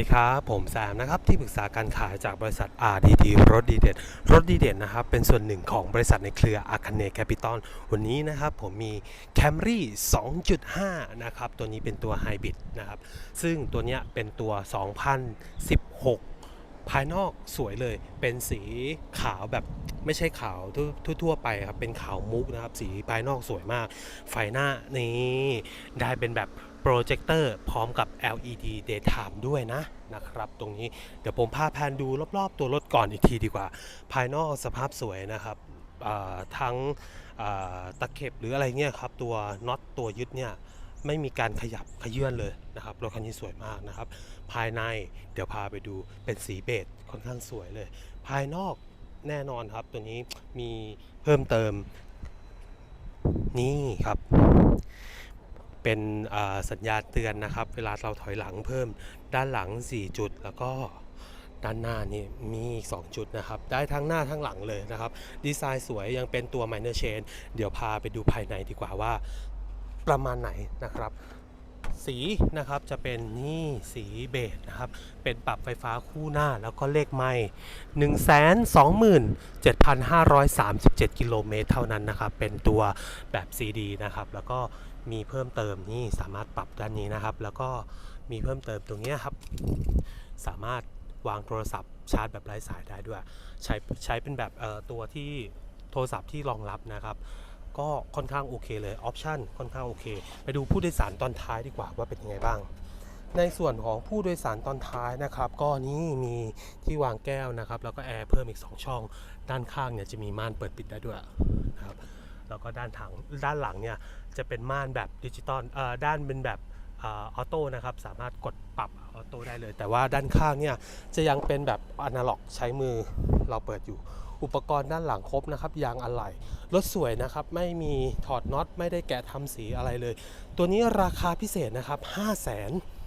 สวัสดีครับ ผมแซมนะครับ ที่ปรึกษาการขายจากบริษัท RDD รถดีเด่นรถดีเด่นนะครับ เป็นส่วนหนึ่งของบริษัทในเครือ a r c a n e Capital วันนี้นะครับ ผมมี Camry 2.5 นะครับ ตัวนี้เป็นตัวไฮบริดนะครับ ซึ่งตัวนี้เป็นตัว 2016 ภายนอกสวยเลย เป็นสีขาวแบบไม่ใช่ขาวทั่วทั่วๆไปครับ เป็นขาวมุกนะครับ สีภายนอกสวยมาก ไฟหน้านี่ได้เป็นแบบ โปรเจคเตอร์พร้อมกับ LED daytime ด้วยนะนะครับ ตรงนี้เดี๋ยวผมพาแพนดูรอบๆ ตัวรถก่อนอีกทีดีกว่า ภายนอกสภาพสวยนะครับทั้งตะเข็บหรืออะไรเงี้ยครับตัวน็อตตัวยึดเนี่ยไม่มีการขยับขยื่นเลยนะครับรถคันนี้สวยมากนะครับ ภายในเดี๋ยวพาไปดูเป็นสีเบจค่อนข้างสวยเลย ภายนอกแน่นอนครับตัวนี้มีเพิ่มเติมนี่ครับ เป็นสัญญาณเตือนนะครับ เวลาเราถอยหลังเพิ่มด้านหลัง 4 จุดแล้วก็ด้านหน้านี่มีอีก 2 จุดนะครับ ได้ทั้งหน้าทั้งหลังเลยนะครับ ดีไซน์สวยยังเป็นตัว minor chain เดี๋ยวพาไปดูภายในดีกว่าว่า ประมาณไหนนะครับ สีนะครับจะเป็นนี่สีเบจนะครับ เป็นปรับไฟฟ้าคู่หน้าแล้วก็เลขไม่127,537 กิโลเมตรเท่านั้นนะครับ เป็นตัวแบบ CD นะครับแล้วก็ มีเพิ่มเติมนี่สามารถปรับด้านนี้นะครับ แล้วก็มีเพิ่มเติมตรงนี้ครับ สามารถวางโทรศัพท์ชาร์จแบบไร้สายได้ด้วย ใช้ใช้เป็นแบบเอ่อตัวที่โทรศัพท์ที่รองรับนะครับ ก็ค่อนข้างโอเคเลยออปชันค่อนข้างโอเค ไปดูผู้โดยสารตอนท้ายดีกว่าว่าเป็นยังไงบ้าง ในส่วนของผู้โดยสารตอนท้ายนะครับ ก็นี่มีที่วางแก้วนะครับ แล้วก็แอร์เพิ่มอีก 2 ช่อง ด้านข้างเนี่ยจะมีม่านเปิดปิดได้ด้วยนะครับ แล้วก็ด้านถังด้านหลังเนี่ยจะเป็นม่านแบบดิจิตอลเอ่อด้านเป็นแบบออโต้นะครับสามารถกดปรับออโต้ได้เลย แต่ว่าด้านข้างเนี่ยจะยังเป็นแบบอนาล็อกใช้มือเราเปิดอยู่ อุปกรณ์ด้านหลังครบนะครับยางอะไหล่รถสวยนะครับไม่มีถอดน็อตไม่ได้แกะทำสีอะไรเลย ตัวนี้ราคาพิเศษนะครับ 5 0 0 0 0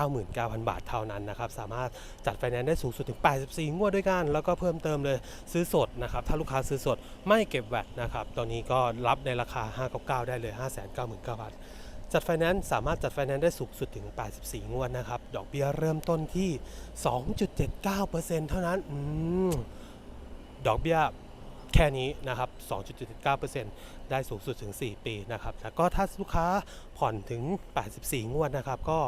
99,000 บาทเท่านั้นนะครับ สามารถจัดไฟแนนซ์ได้สูงสุดถึง 84 งวดด้วยกัน แล้วก็เพิ่มเติมเลยซื้อสดนะครับ ถ้าลูกค้าซื้อสดไม่เก็บแวตนะครับ ตอนนี้ก็รับในราคา 599 ได้เลย 599,000บาทจัดไฟแนนซ์สามารถจัดไฟแนนซ์ได้สูงสุดถึง 84 งวดนะครับ ดอกเบี้ยเริ่มต้นที่ 2.79%เท่านั้นอดอกเบี้ย แค่นี้นะครับ 2.79%ได้สูงสุดถึง 4 ปีนะครับแล้วก็ถ้าลูกค้าผ่อนถึง 84 งวดนะครับ ก็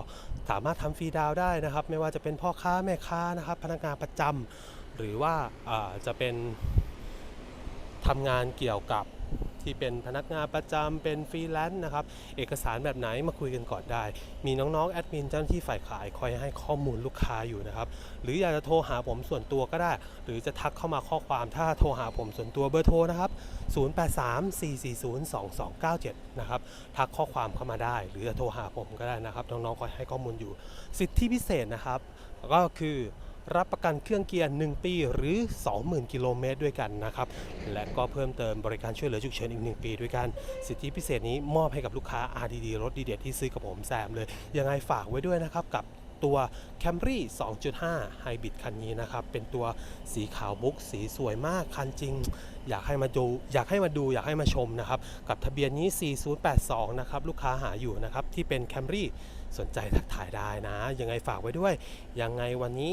สามารถทำฟรีดาวได้นะครับ ไม่ว่าจะเป็นพ่อค้าแม่ค้านะครับ พนักงานประจำหรือว่าอ่าจะเป็นทำงานเกี่ยวกับ ที่เป็นพนักงานประจำเป็นฟรีแลนซ์นะครับเอกสารแบบไหนมาคุยกันก่อนได้ มีน้องๆแอดมินเจ้าหน้าที่ฝ่ายขายคอยให้ข้อมูลลูกค้าอยู่นะครับหรืออยากจะโทรหาผมส่วนตัวก็ได้ หรือจะทักเข้ามาข้อความถ้าโทรหาผมส่วนตัวเบอร์โทรนะครับ0834402297นะครับทักข้อความเข้ามาได้ หรือจะโทรหาผมก็ได้นะครับน้องๆคอยให้ข้อมูลอยู่ สิทธิพิเศษนะครับก็คือ รับประกันเครื่องเกียร์ 1 ปี หรือ 20,000 กิโลเมตรด้วยกันนะครับ และก็เพิ่มเติมบริการช่วยเหลือฉุกเฉินอีก 1 ปีด้วยกัน สิทธิพิเศษนี้มอบให้กับลูกค้า RDD รถดีเด็ดที่ซื้อกับผมแซมเลย ยังไงฝากไว้ด้วยนะครับกับตัว Camry 2.5 Hybrid คันนี้นะครับ เป็นตัวสีขาวมุกสีสวยมากคันจริง อยากให้มาดูอยากให้มาดูอยากให้มาชมนะครับ กับทะเบียนนี้ 4082 นะครับ ลูกค้าหาอยู่นะครับ ที่เป็น Camry สนใจทักถ่ายได้นะ ยังไงฝากไว้ด้วย ยังไงวันนี้